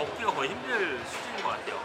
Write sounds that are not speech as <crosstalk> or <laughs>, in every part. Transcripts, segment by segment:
먹기가 거의 힘들 수준인 것 같아요.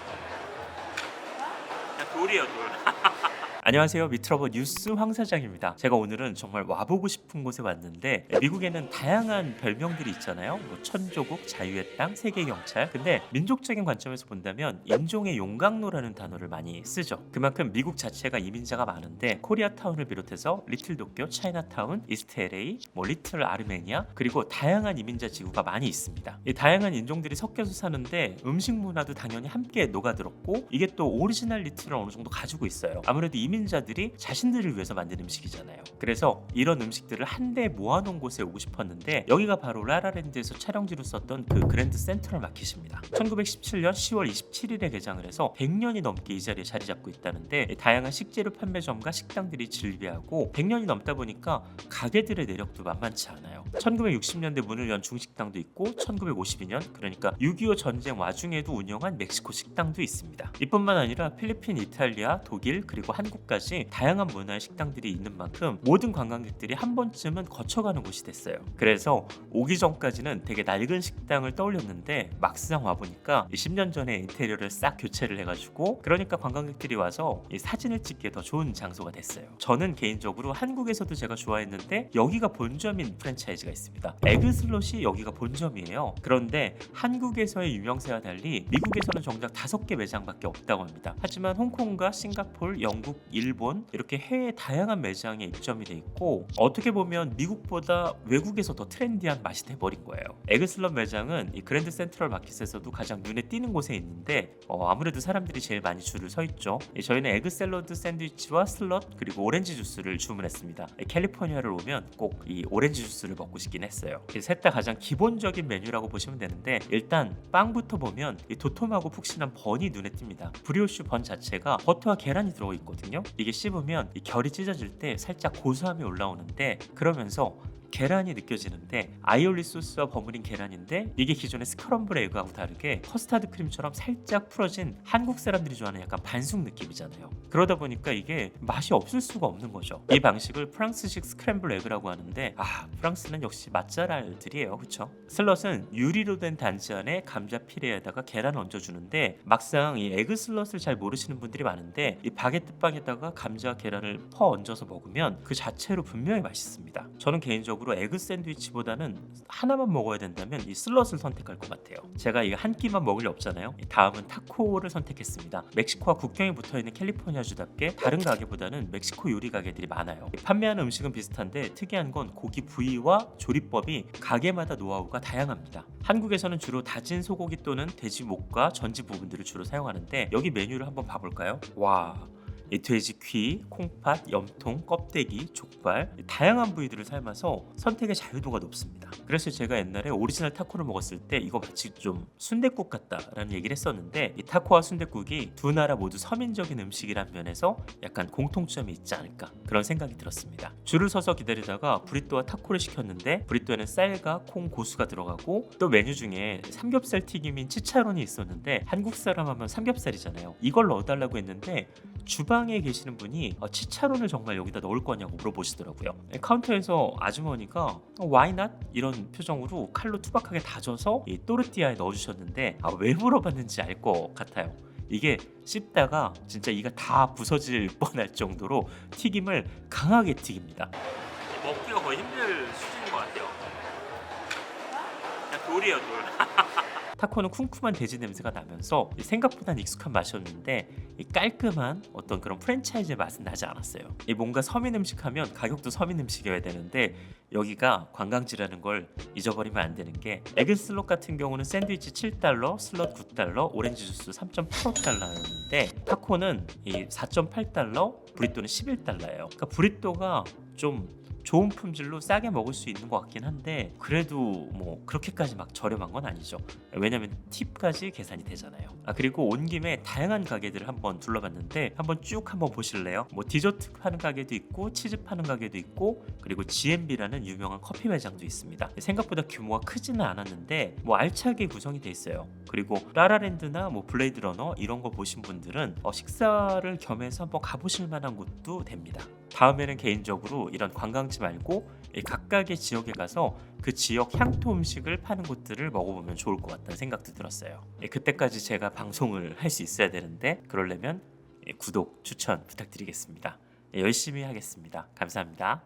그냥 돌이에요 돌. <laughs> 안녕하세요 미트러버 뉴스 황 사장입니다. 제가 오늘은 정말 와보고 싶은 곳에 왔는데 미국에는 다양한 별명들이 있잖아요. 뭐 천조국, 자유의 땅, 세계 경찰. 근데 민족적인 관점에서 본다면 인종의 용광로라는 단어를 많이 쓰죠. 그만큼 미국 자체가 이민자가 많은데 코리아타운을 비롯해서 리틀 도쿄, 차이나타운, 이스트 LA, 뭐 리틀 아르메니아 그리고 다양한 이민자 지구가 많이 있습니다. 이 다양한 인종들이 섞여서 사는데 음식 문화도 당연히 함께 녹아들었고 이게 또 오리지널 리틀을 어느 정도 가지고 있어요. 아무래도 이민 자들이 자신들을 위해서 만든 음식이잖아요. 그래서 이런 음식들을 한데 모아놓은 곳에 오고 싶었는데 여기가 바로 라라랜드에서 촬영지로 썼던 그 그랜드 센트럴 마켓입니다. 1917년 10월 27일에 개장을 해서 100년이 넘게 이 자리에 자리 잡고 있다는데 다양한 식재료 판매점과 식당들이 즐비하고 100년이 넘다 보니까 가게들의 내력도 만만치 않아요. 1960년대 문을 연 중식당도 있고 1952년 그러니까 6.25 전쟁 와중에도 운영한 멕시코 식당도 있습니다. 이뿐만 아니라 필리핀, 이탈리아, 독일 그리고 한국 까지 다양한 문화의 식당들이 있는 만큼 모든 관광객들이 한 번쯤은 거쳐가는 곳이 됐어요. 그래서 오기 전까지는 되게 낡은 식당을 떠올렸는데 막상 와 보니까 10년 전에 인테리어를 싹 교체를 해가지고 그러니까 관광객들이 와서 이 사진을 찍기에 더 좋은 장소가 됐어요. 저는 개인적으로 한국에서도 제가 좋아했는데 여기가 본점인 프랜차이즈가 있습니다. 에그슬롯이 여기가 본점이에요. 그런데 한국에서의 유명세와 달리 미국에서는 정작 다섯 개 매장밖에 없다고 합니다. 하지만 홍콩과 싱가폴, 영국, 일본 이렇게 해외 다양한 매장에 입점이 돼 있고 어떻게 보면 미국보다 외국에서 더 트렌디한 맛이 돼버린 거예요. 에그슬롯 매장은 이 그랜드 센트럴 마켓에서도 가장 눈에 띄는 곳에 있는데 어, 아무래도 사람들이 제일 많이 줄을 서 있죠. 예, 저희는 에그 샐러드 샌드위치와 슬럿 그리고 오렌지 주스를 주문했습니다. 예, 캘리포니아를 오면 꼭 이 오렌지 주스를 먹고 싶긴 했어요. 셋 다 가장 기본적인 메뉴라고 보시면 되는데 일단 빵부터 보면 이 도톰하고 푹신한 번이 눈에 띕니다. 브리오슈 번 자체가 버터와 계란이 들어가 있거든요. 이게 씹으면 이 결이 찢어질 때 살짝 고소함이 올라오는데 그러면서 계란이 느껴지는데 아이올리 소스와 버무린 계란인데 이게 기존의 스크럼블 에그하고 다르게 커스타드 크림처럼 살짝 풀어진 한국 사람들이 좋아하는 약간 반숙 느낌이잖아요. 그러다 보니까 이게 맛이 없을 수가 없는 거죠. 이 방식을 프랑스식 스크램블 에그라고 하는데 아 프랑스는 역시 맛잘알들이에요, 그렇죠? 슬럿은 유리로 된 단지 안에 감자 피레에다가 계란을 얹어주는데 막상 이 에그 슬럿을 잘 모르시는 분들이 많은데 이 바게트 빵에다가 감자와 계란을 퍼 얹어서 먹으면 그 자체로 분명히 맛있습니다. 저는 개인적으로 에그 샌드위치보다는 하나만 먹어야 된다면 이 슬럿을 선택할 것 같아요. 제가 이 한 끼만 먹을 리 없잖아요. 다음은 타코를 선택했습니다. 멕시코와 국경이 붙어 있는 캘리포니아주답게 다른 가게보다는 멕시코 요리 가게들이 많아요. 판매하는 음식은 비슷한데 특이한 건 고기 부위와 조리법이 가게마다 노하우가 다양합니다. 한국에서는 주로 다진 소고기 또는 돼지 목과 전지 부분들을 주로 사용하는데 여기 메뉴를 한번 봐볼까요? 와. 이 돼지 귀, 콩팥, 염통, 껍데기, 족발 다양한 부위들을 삶아서 선택의 자유도가 높습니다. 그래서 제가 옛날에 오리지널 타코를 먹었을 때 이거 마치 좀 순댓국 같다라는 얘기를 했었는데 이 타코와 순댓국이 두 나라 모두 서민적인 음식이란 면에서 약간 공통점이 있지 않을까 그런 생각이 들었습니다. 줄을 서서 기다리다가 브리또와 타코를 시켰는데 브리또에는 쌀과 콩, 고수가 들어가고 또 메뉴 중에 삼겹살 튀김인 치차론이 있었는데 한국 사람 하면 삼겹살이잖아요. 이걸 넣어달라고 했는데 주방 에 계시는 분이 어, 치차론을 정말 여기다 넣을 거냐고 물어보시더라고요. 네, 카운터에서 아주머니가 어, why not? 이런 표정으로 칼로 투박하게 다져서 이 또르띠아에 넣어주셨는데 아, 왜 물어봤는지 알 것 같아요. 이게 씹다가 진짜 이가 다 부서질 <laughs> 뻔할 정도로 튀김을 강하게 튀깁니다. 먹기가 거의 힘들. 그냥 돌이에요 돌. <laughs> 타코는 쿰쿰한 돼지 냄새가 나면서 생각보다는 익숙한 맛이었는데 이 깔끔한 어떤 그런 프랜차이즈의 맛은 나지 않았어요. 이 뭔가 서민 음식 하면 가격도 서민 음식이어야 되는데 여기가 관광지라는 걸 잊어버리면 안 되는 게 에그 슬롯 같은 경우는 샌드위치 7달러, 슬롯 9달러, 오렌지 주스 3.85달러였는데 타코는 이 4.8달러, 브리또는 11달러예요. 그러니까 브리또가 좀 좋은 품질로 싸게 먹을 수 있는 것 같긴 한데 그래도 뭐 그렇게까지 막 저렴한 건 아니죠. 왜냐면 팁까지 계산이 되잖아요. 아 그리고 온 김에 다양한 가게들을 한번 둘러봤는데 한번 쭉 한번 보실래요? 뭐 디저트 파는 가게도 있고 치즈 파는 가게도 있고 그리고 GMB라는 유명한 커피 매장도 있습니다. 생각보다 규모가 크지는 않았는데 뭐 알차게 구성이 돼 있어요. 그리고 라라랜드나 뭐 블레이드 러너 이런 거 보신 분들은 어, 식사를 겸해서 한번 가보실 만한 곳도 됩니다. 다음에는 개인적으로 이런 관광지 말고 이 각각의 지역에 가서 그 지역 향토 음식을 파는 곳들을 먹어보면 좋을 것 같다는 생각도 들었어요. 예, 그때까지 제가 방송을 할 수 있어야 되는데 그러려면 예, 구독 추천 부탁드리겠습니다. 예, 열심히 하겠습니다. 감사합니다.